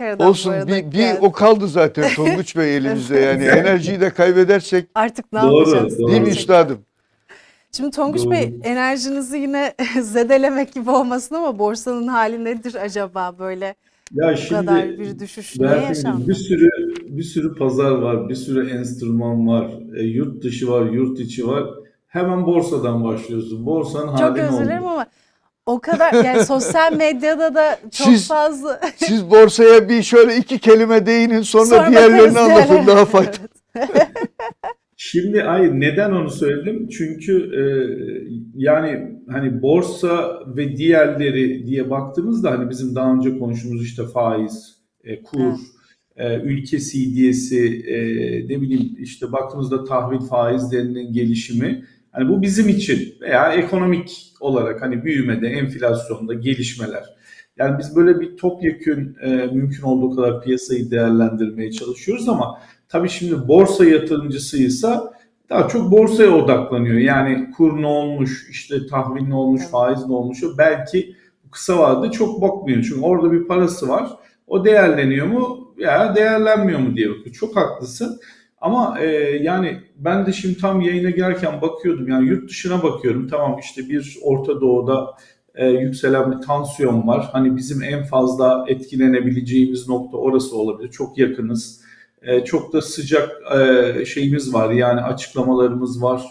Ankara'dan bu Olsun arada bir, bir geldi. o kaldı zaten Tonguç Bey elimizde yani enerjiyi de kaybedersek Artık ne Doğru, yapacağız? doğru. değil mi üstadım? Şimdi Tonguç Doğru. Bey enerjinizi yine zedelemek gibi olmasın ama borsanın hali nedir acaba böyle Ya bu şimdi kadar bir düşüş niye Berfin, yaşandı? bir sürü bir sürü pazar var, bir sürü enstrüman var, e, yurt dışı var, yurt içi var. Hemen borsadan başlıyorsun. Borsanın Çok hali ne özür oldu? dilerim ama o kadar yani sosyal medyada da çok Siz- fazla Siz borsaya bir şöyle iki kelime değinin sonra, Sonra diğerlerini anlatın daha faydalı. Şimdi ay neden onu söyledim? Çünkü e, yani hani borsa ve diğerleri diye baktığımızda hani bizim daha önce konuştuğumuz işte faiz, e, kur, Evet. e, ülke CDS'i, e, ne bileyim işte baktığımızda tahvil faizlerinin gelişimi hani bu bizim için veya ekonomik olarak hani büyümede, enflasyonda gelişmeler. Yani biz böyle bir topyekün e, mümkün olduğu kadar piyasayı değerlendirmeye çalışıyoruz ama Tabii şimdi borsa yatırımcısıysa daha çok borsaya odaklanıyor. Yani kur ne olmuş, işte tahvil ne olmuş, faiz ne olmuş belki kısa vadede çok bakmıyor. Çünkü orada bir parası var. O değerleniyor mu ya değerlenmiyor mu diye bakıyor. Çok haklısın. Ama e, yani ben de şimdi tam yayına gelirken bakıyordum. Yani yurt dışına bakıyorum. Tamam işte bir Orta Doğu'da e, yükselen bir tansiyon var. Hani bizim en fazla etkilenebileceğimiz nokta orası olabilir. Çok yakınız. E, çok da sıcak e, şeyimiz var yani açıklamalarımız var.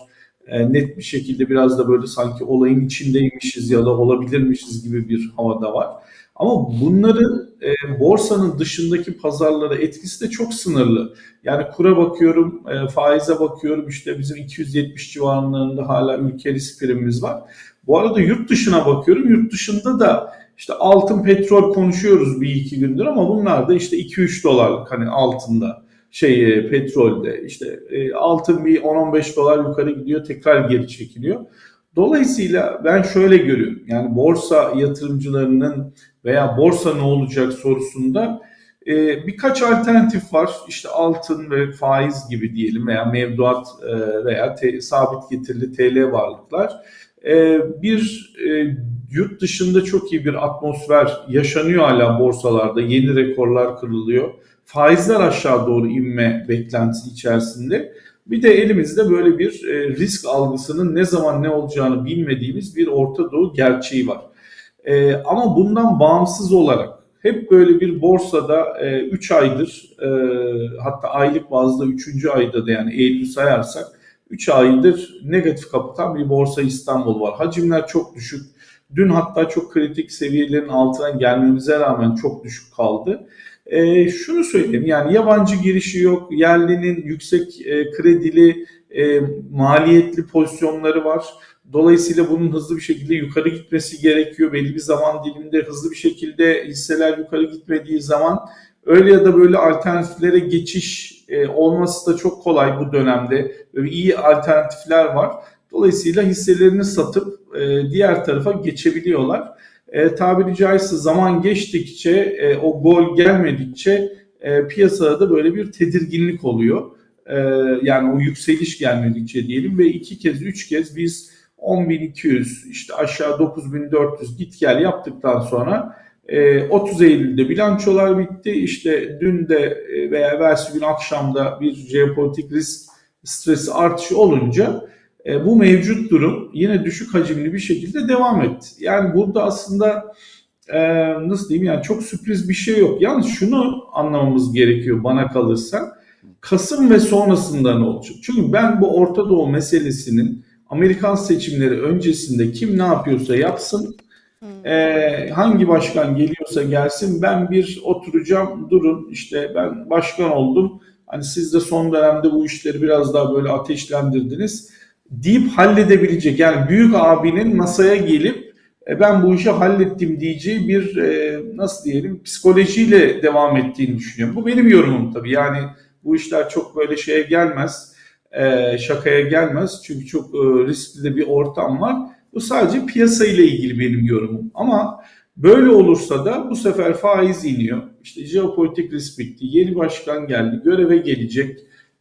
E, net bir şekilde biraz da böyle sanki olayın içindeymişiz ya da olabilirmişiz gibi bir havada var. Ama bunların e, borsanın dışındaki pazarlara etkisi de çok sınırlı. Yani kura bakıyorum, e, faize bakıyorum işte bizim 270 civarlarında hala ülke risk primimiz var. Bu arada yurt dışına bakıyorum. Yurt dışında da işte altın, petrol konuşuyoruz bir iki gündür ama bunlar da işte 2-3 dolarlık hani altında şey e, petrolde işte e, altın bir 10-15 dolar yukarı gidiyor tekrar geri çekiliyor. Dolayısıyla ben şöyle görüyorum. Yani borsa yatırımcılarının veya borsa ne olacak sorusunda e, birkaç alternatif var. İşte altın ve faiz gibi diyelim veya mevduat e, veya te- sabit getirili TL varlıklar. E, bir e, yurt dışında çok iyi bir atmosfer yaşanıyor hala borsalarda. Yeni rekorlar kırılıyor. Faizler aşağı doğru inme beklentisi içerisinde. Bir de elimizde böyle bir e, risk algısının ne zaman ne olacağını bilmediğimiz bir Orta Doğu gerçeği var. E, ama bundan bağımsız olarak hep böyle bir borsada 3 aydır e, hatta aylık bazda 3. ayda da yani Eylül sayarsak 3 aydır negatif kapatan bir borsa İstanbul var. Hacimler çok düşük. Dün hatta çok kritik seviyelerin altına gelmemize rağmen çok düşük kaldı. E, şunu söyleyeyim yani yabancı girişi yok, yerlinin yüksek e, kredili, e, maliyetli pozisyonları var. Dolayısıyla bunun hızlı bir şekilde yukarı gitmesi gerekiyor. Belli bir zaman diliminde hızlı bir şekilde hisseler yukarı gitmediği zaman öyle ya da böyle alternatiflere geçiş e, olması da çok kolay bu dönemde. Böyle iyi alternatifler var. Dolayısıyla hisselerini satıp e, diğer tarafa geçebiliyorlar. E, tabiri caizse zaman geçtikçe e, o gol gelmedikçe e, piyasada da böyle bir tedirginlik oluyor. E, yani o yükseliş gelmedikçe diyelim ve iki kez üç kez biz 10.200 işte aşağı 9.400 git gel yaptıktan sonra e, 30 Eylül'de bilançolar bitti. İşte dün de e, veya evvelsi gün akşamda bir jeopolitik risk stresi artışı olunca e, bu mevcut durum yine düşük hacimli bir şekilde devam etti. Yani burada aslında e, nasıl diyeyim yani çok sürpriz bir şey yok. Yalnız şunu anlamamız gerekiyor bana kalırsa. Kasım ve sonrasında ne olacak? Çünkü ben bu Orta Doğu meselesinin Amerikan seçimleri öncesinde kim ne yapıyorsa yapsın, Hmm. e, hangi başkan geliyorsa gelsin ben bir oturacağım durun işte ben başkan oldum. Hani siz de son dönemde bu işleri biraz daha böyle ateşlendirdiniz deyip halledebilecek. Yani büyük abinin masaya gelip e, ben bu işi hallettim diyeceği bir e, nasıl diyelim psikolojiyle devam ettiğini düşünüyorum. Bu benim yorumum tabii. Yani bu işler çok böyle şeye gelmez, e, şakaya gelmez. Çünkü çok e, riskli de bir ortam var. Bu sadece piyasa ile ilgili benim yorumum. Ama böyle olursa da bu sefer faiz iniyor. İşte jeopolitik risk bitti. Yeni başkan geldi. Göreve gelecek.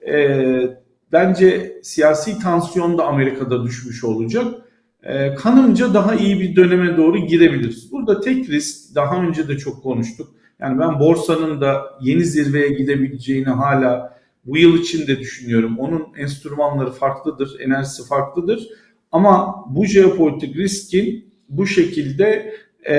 E, bence siyasi tansiyon da Amerika'da düşmüş olacak. E, kanımca daha iyi bir döneme doğru girebiliriz. Burada tek risk daha önce de çok konuştuk. Yani ben borsanın da yeni zirveye gidebileceğini hala bu yıl için de düşünüyorum. Onun enstrümanları farklıdır, enerjisi farklıdır. Ama bu jeopolitik riskin bu şekilde e,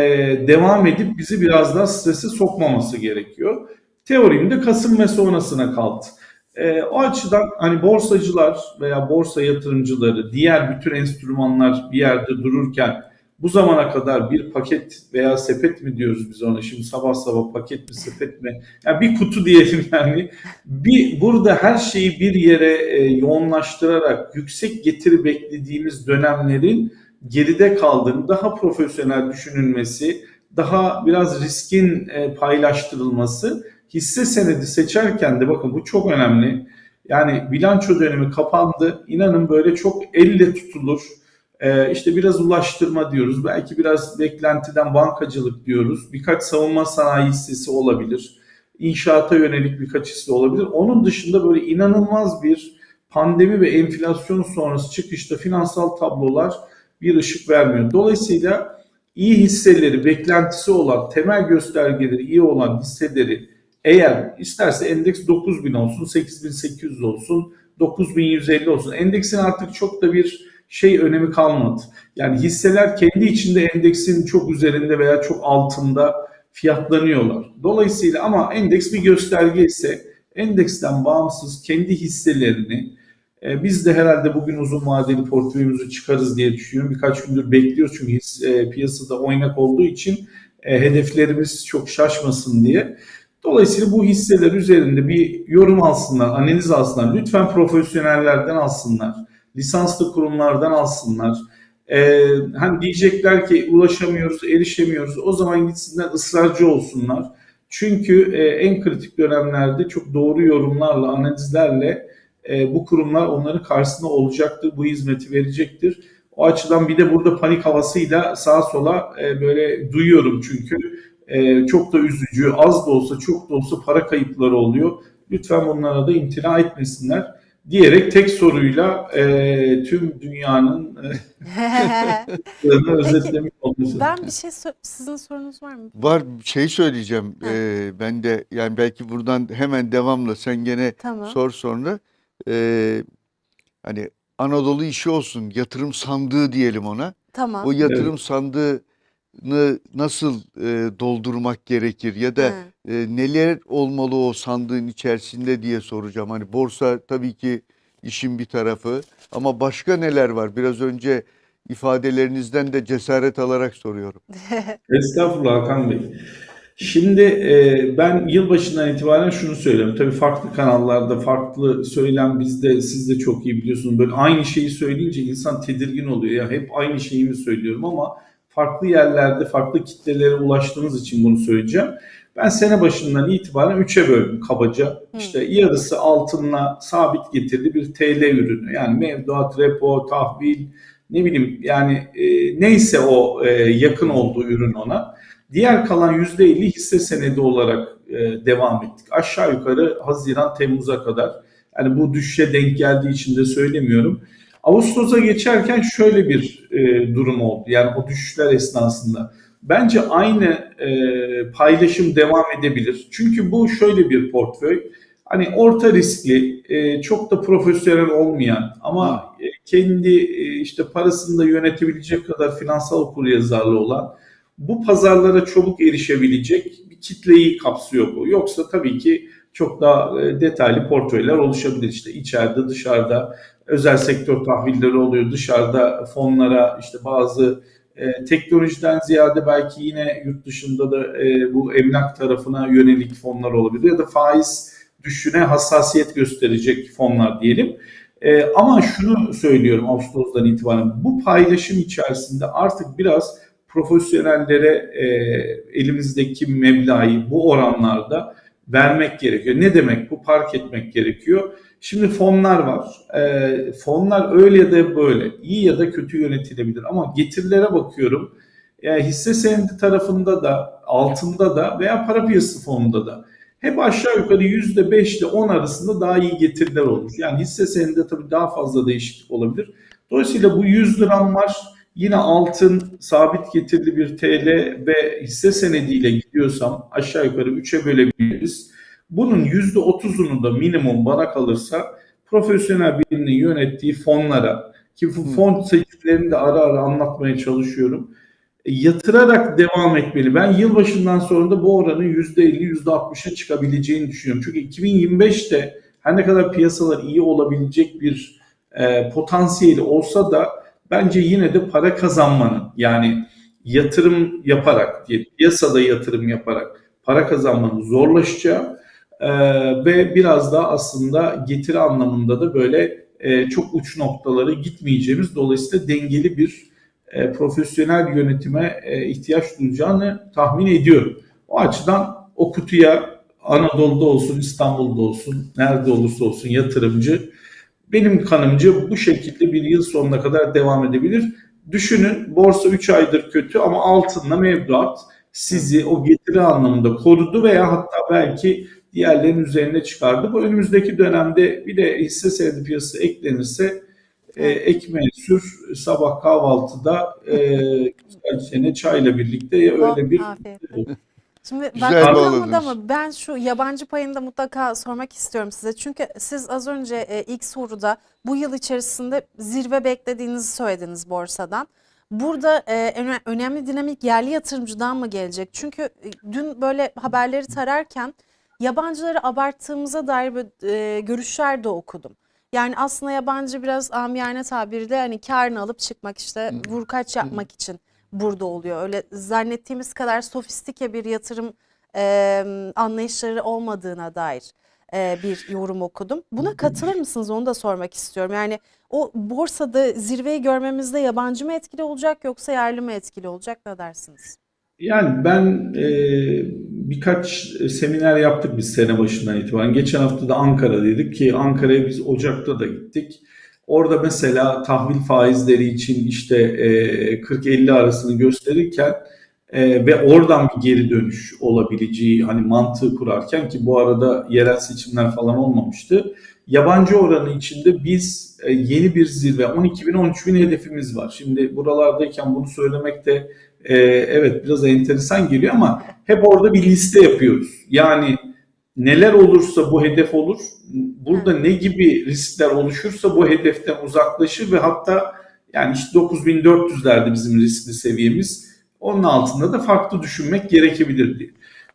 devam edip bizi biraz daha strese sokmaması gerekiyor. Teorim de Kasım ve sonrasına kaldı. E, o açıdan hani borsacılar veya borsa yatırımcıları diğer bütün enstrümanlar bir yerde dururken bu zamana kadar bir paket veya sepet mi diyoruz biz ona? Şimdi sabah sabah paket mi sepet mi? Yani bir kutu diyelim yani. Bir burada her şeyi bir yere e, yoğunlaştırarak yüksek getiri beklediğimiz dönemlerin geride kaldığını daha profesyonel düşünülmesi daha biraz riskin e, paylaştırılması hisse senedi seçerken de bakın bu çok önemli. Yani bilanço dönemi kapandı. İnanın böyle çok elle tutulur. Ee, işte biraz ulaştırma diyoruz. Belki biraz beklentiden bankacılık diyoruz. Birkaç savunma sanayi hissesi olabilir. İnşaata yönelik birkaç hisse olabilir. Onun dışında böyle inanılmaz bir pandemi ve enflasyon sonrası çıkışta finansal tablolar bir ışık vermiyor. Dolayısıyla iyi hisseleri, beklentisi olan, temel göstergeleri iyi olan hisseleri eğer isterse endeks 9000 olsun, 8800 olsun, 9150 olsun. Endeksin artık çok da bir şey önemi kalmadı. Yani hisseler kendi içinde endeksin çok üzerinde veya çok altında fiyatlanıyorlar. Dolayısıyla ama endeks bir gösterge ise endeksten bağımsız kendi hisselerini e, biz de herhalde bugün uzun vadeli portföyümüzü çıkarız diye düşünüyorum. Birkaç gündür bekliyoruz çünkü his, e, piyasada oynak olduğu için e, hedeflerimiz çok şaşmasın diye. Dolayısıyla bu hisseler üzerinde bir yorum alsınlar, analiz alsınlar. Lütfen profesyonellerden alsınlar. Lisanslı kurumlardan alsınlar. Ee, hani diyecekler ki ulaşamıyoruz, erişemiyoruz. O zaman gitsinler ısrarcı olsunlar. Çünkü e, en kritik dönemlerde çok doğru yorumlarla, analizlerle e, bu kurumlar onların karşısında olacaktır, bu hizmeti verecektir. O açıdan bir de burada panik havasıyla sağa sola e, böyle duyuyorum çünkü e, çok da üzücü, az da olsa çok da olsa para kayıpları oluyor. Lütfen bunlara da imtina etmesinler diyerek tek soruyla e, tüm dünyanın e, özetlemiş olması. ben bir şey sor- sizin sorunuz var mı? Var şey söyleyeceğim. Ee, ben de yani belki buradan hemen devamla sen gene Tamam. sor sonra. Ee, hani Anadolu işi olsun yatırım sandığı diyelim ona. Tamam. O yatırım sandığını nasıl e, doldurmak gerekir ya da e, neler olmalı o sandığın içerisinde diye soracağım. Hani borsa tabii ki işin bir tarafı ama başka neler var? Biraz önce ifadelerinizden de cesaret alarak soruyorum. Estağfurullah Hakan Bey. Şimdi e, ben yılbaşından itibaren şunu söylüyorum. Tabii farklı kanallarda farklı söylem bizde siz de çok iyi biliyorsunuz. Böyle aynı şeyi söyleyince insan tedirgin oluyor. Ya hep aynı şeyi mi söylüyorum ama farklı yerlerde farklı kitlelere ulaştığımız için bunu söyleyeceğim. Ben sene başından itibaren üçe böldüm kabaca. İşte yarısı altınla sabit getirili bir TL ürünü. Yani mevduat, repo, tahvil, ne bileyim yani e, neyse o e, yakın olduğu ürün ona. Diğer kalan %50 hisse senedi olarak e, devam ettik. Aşağı yukarı Haziran Temmuz'a kadar. Yani bu düşüşe denk geldiği için de söylemiyorum. Ağustos'a geçerken şöyle bir e, durum oldu. Yani o düşüşler esnasında. Bence aynı e, paylaşım devam edebilir. Çünkü bu şöyle bir portföy. Hani orta riskli, e, çok da profesyonel olmayan ama e, kendi e, işte parasını da yönetebilecek kadar finansal okuryazarlığı olan bu pazarlara çabuk erişebilecek bir kitleyi kapsıyor bu. Yoksa tabii ki çok daha e, detaylı portföyler oluşabilir. İşte içeride dışarıda özel sektör tahvilleri oluyor. Dışarıda fonlara işte bazı e, teknolojiden ziyade belki yine yurt dışında da e, bu emlak tarafına yönelik fonlar olabilir ya da faiz düşüşüne hassasiyet gösterecek fonlar diyelim. E, ama şunu söylüyorum Ağustos'tan itibaren bu paylaşım içerisinde artık biraz profesyonellere e, elimizdeki meblağı bu oranlarda vermek gerekiyor. Ne demek bu? Park etmek gerekiyor. Şimdi fonlar var. E, fonlar öyle ya da böyle, iyi ya da kötü yönetilebilir. Ama getirilere bakıyorum. Yani hisse senedi tarafında da, altında da veya para piyasası fonunda da hep aşağı yukarı %5 ile 10 arasında daha iyi getiriler olur. Yani hisse senedinde tabii daha fazla değişiklik olabilir. Dolayısıyla bu 100 liram var, Yine altın sabit getirili bir TL ve hisse senediyle gidiyorsam aşağı yukarı 3'e bölebiliriz. Bunun %30'unu da minimum bana kalırsa profesyonel birinin yönettiği fonlara ki bu fon seçimlerini de ara ara anlatmaya çalışıyorum. E, yatırarak devam etmeli. Ben yılbaşından sonra da bu oranın %50, %60'a çıkabileceğini düşünüyorum. Çünkü 2025'te her ne kadar piyasalar iyi olabilecek bir e, potansiyeli olsa da bence yine de para kazanmanın yani yatırım yaparak piyasada yatırım yaparak para kazanmanın zorlaşacağı e, ve biraz daha aslında getiri anlamında da böyle e, çok uç noktalara gitmeyeceğimiz dolayısıyla dengeli bir e, profesyonel yönetime e, ihtiyaç duyacağını tahmin ediyorum. O açıdan o kutuya Anadolu'da olsun, İstanbul'da olsun, nerede olursa olsun yatırımcı benim kanımcı bu şekilde bir yıl sonuna kadar devam edebilir. Düşünün borsa 3 aydır kötü ama altınla mevduat sizi o getiri anlamında korudu veya hatta belki diğerlerinin üzerine çıkardı. Bu önümüzdeki dönemde bir de hisse senedi piyasası eklenirse e, ekmeğe sür sabah kahvaltıda e, güzelce çayla birlikte ya öyle bir. Şimdi Güzel anlamadım ama ben şu yabancı payını da mutlaka sormak istiyorum size. Çünkü siz az önce e, ilk soruda bu yıl içerisinde zirve beklediğinizi söylediniz borsadan. Burada e, öne- önemli dinamik yerli yatırımcıdan mı gelecek? Çünkü e, dün böyle haberleri tararken yabancıları abarttığımıza dair böyle, e, görüşler de okudum. Yani aslında yabancı biraz amiyane tabirle hani karını alıp çıkmak işte vurkaç yapmak için burada oluyor. Öyle zannettiğimiz kadar sofistike bir yatırım e, anlayışları olmadığına dair e, bir yorum okudum. Buna katılır mısınız? Onu da sormak istiyorum. Yani o borsada zirveyi görmemizde yabancı mı etkili olacak yoksa yerli mi etkili olacak ne dersiniz? Yani ben e, birkaç seminer yaptık biz sene başından itibaren. Geçen hafta da Ankara'daydık ki Ankara'ya biz Ocak'ta da gittik. Orada mesela tahvil faizleri için işte e, 40-50 arasını gösterirken e, ve oradan bir geri dönüş olabileceği hani mantığı kurarken ki bu arada yerel seçimler falan olmamıştı. Yabancı oranı içinde biz e, yeni bir zirve 12 bin 13 bin hedefimiz var. Şimdi buralardayken bunu söylemek de e, evet biraz enteresan geliyor ama hep orada bir liste yapıyoruz. Yani neler olursa bu hedef olur. Burada ne gibi riskler oluşursa bu hedeften uzaklaşır ve hatta yani işte 9400'lerde bizim riskli seviyemiz. Onun altında da farklı düşünmek gerekebilir diye.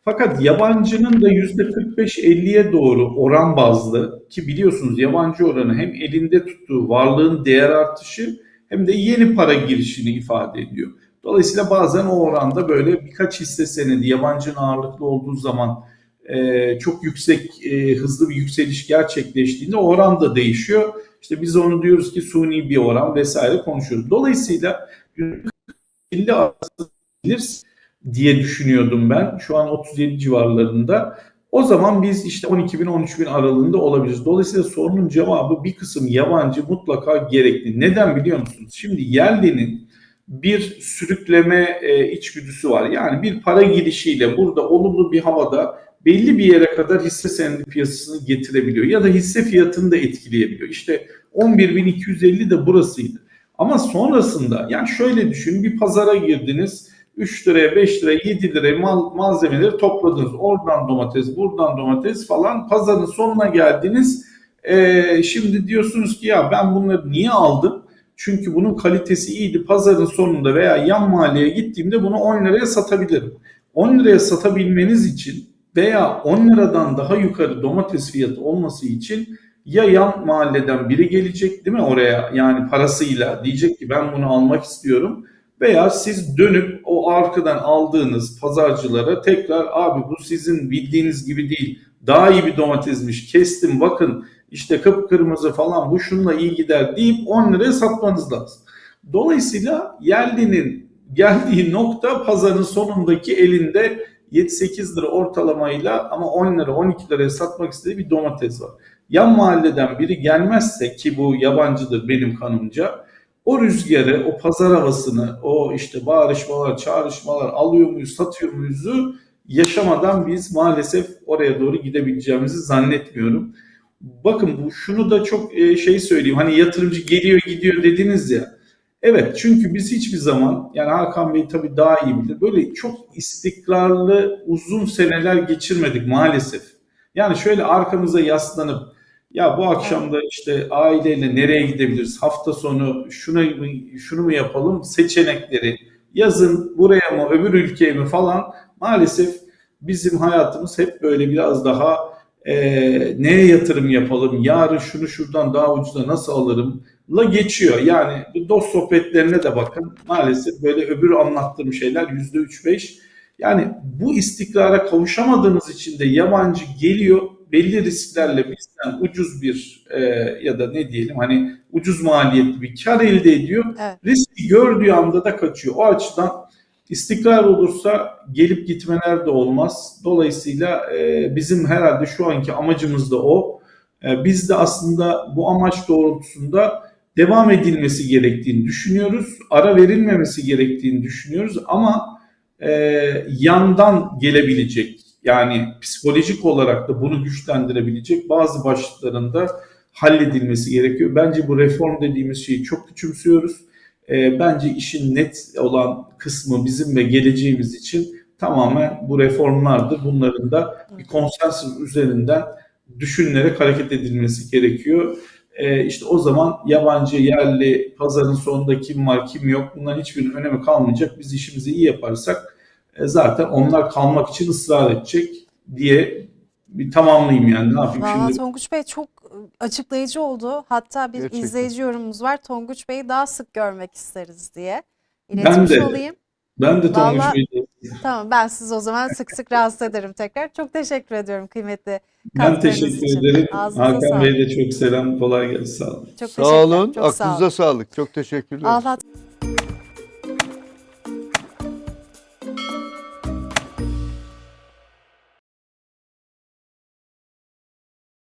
Fakat yabancının da %45-50'ye doğru oran bazlı ki biliyorsunuz yabancı oranı hem elinde tuttuğu varlığın değer artışı hem de yeni para girişini ifade ediyor. Dolayısıyla bazen o oranda böyle birkaç hisse senedi yabancının ağırlıklı olduğu zaman e, çok yüksek e, hızlı bir yükseliş gerçekleştiğinde oran da değişiyor. İşte biz onu diyoruz ki suni bir oran vesaire konuşuyoruz. Dolayısıyla 50 arası diye düşünüyordum ben. Şu an 37 civarlarında. O zaman biz işte 12 bin 13 bin aralığında olabiliriz. Dolayısıyla sorunun cevabı bir kısım yabancı mutlaka gerekli. Neden biliyor musunuz? Şimdi yerlinin bir sürükleme e, içgüdüsü var. Yani bir para girişiyle burada olumlu bir havada belli bir yere kadar hisse senedi piyasasını getirebiliyor ya da hisse fiyatını da etkileyebiliyor. İşte 11.250 de burasıydı. Ama sonrasında yani şöyle düşünün bir pazara girdiniz 3 liraya 5 liraya 7 liraya mal, malzemeleri topladınız. Oradan domates buradan domates falan pazarın sonuna geldiniz. Ee, şimdi diyorsunuz ki ya ben bunları niye aldım? Çünkü bunun kalitesi iyiydi. Pazarın sonunda veya yan mahalleye gittiğimde bunu 10 liraya satabilirim. 10 liraya satabilmeniz için veya 10 liradan daha yukarı domates fiyatı olması için ya yan mahalleden biri gelecek değil mi oraya? Yani parasıyla diyecek ki ben bunu almak istiyorum. Veya siz dönüp o arkadan aldığınız pazarcılara tekrar abi bu sizin bildiğiniz gibi değil. Daha iyi bir domatesmiş kestim bakın işte kıpkırmızı falan bu şunla iyi gider. deyip 10 liraya satmanız lazım. Dolayısıyla yerlinin geldiği nokta pazarın sonundaki elinde 7-8 lira ortalamayla ama 10 lira 12 liraya satmak istediği bir domates var. Yan mahalleden biri gelmezse ki bu yabancıdır benim kanımca o rüzgarı, o pazar havasını, o işte bağırışmalar, çağrışmalar alıyor muyuz, satıyor muyuzu yaşamadan biz maalesef oraya doğru gidebileceğimizi zannetmiyorum. Bakın bu şunu da çok e, şey söyleyeyim. Hani yatırımcı geliyor gidiyor dediniz ya. Evet çünkü biz hiçbir zaman yani Hakan Bey tabii daha iyi bilir. Böyle çok istikrarlı uzun seneler geçirmedik maalesef. Yani şöyle arkamıza yaslanıp ya bu akşam da işte aileyle nereye gidebiliriz? Hafta sonu şunu mu, şunu mu yapalım? Seçenekleri yazın buraya mı öbür ülkeye mi falan maalesef bizim hayatımız hep böyle biraz daha e, neye yatırım yapalım? Yarın şunu şuradan daha ucuza nasıl alırım? La geçiyor. Yani bu dost sohbetlerine de bakın. Maalesef böyle öbür anlattığım şeyler yüzde üç beş. Yani bu istikrara kavuşamadığımız için de yabancı geliyor belli risklerle bizden ucuz bir e, ya da ne diyelim hani ucuz maliyetli bir kar elde ediyor. Evet. Riski gördüğü anda da kaçıyor. O açıdan istikrar olursa gelip gitmeler de olmaz. Dolayısıyla e, bizim herhalde şu anki amacımız da o. E, biz de aslında bu amaç doğrultusunda devam edilmesi gerektiğini düşünüyoruz. Ara verilmemesi gerektiğini düşünüyoruz ama e, yandan gelebilecek yani psikolojik olarak da bunu güçlendirebilecek bazı başlıkların da halledilmesi gerekiyor. Bence bu reform dediğimiz şeyi çok küçümsüyoruz. E, bence işin net olan kısmı bizim ve geleceğimiz için tamamen bu reformlardır. Bunların da bir konsensus üzerinden düşünülerek hareket edilmesi gerekiyor. E, işte o zaman yabancı, yerli, pazarın sonunda kim var, kim yok bunların hiçbirinin önemi kalmayacak. Biz işimizi iyi yaparsak e, zaten onlar kalmak için ısrar edecek diye bir tamamlayayım yani ne yapayım Valla şimdi. Tonguç Bey çok e, açıklayıcı oldu. Hatta bir Gerçekten. izleyici yorumumuz var. Tonguç Bey'i daha sık görmek isteriz diye. Ben İletmiş de. olayım. Ben de Tonguç Vallahi- Tamam ben sizi o zaman sık sık rahatsız ederim tekrar. Çok teşekkür ediyorum kıymetli ben katkılarınız teşekkür için. ederim. Ağzınıza Hakan sağlık. Bey'e de çok selam, kolay gelsin. Sağ olun. Çok Sağ teşekkürler, olun. çok sağ olun. Aklınıza sağlık. Çok teşekkürler. Afat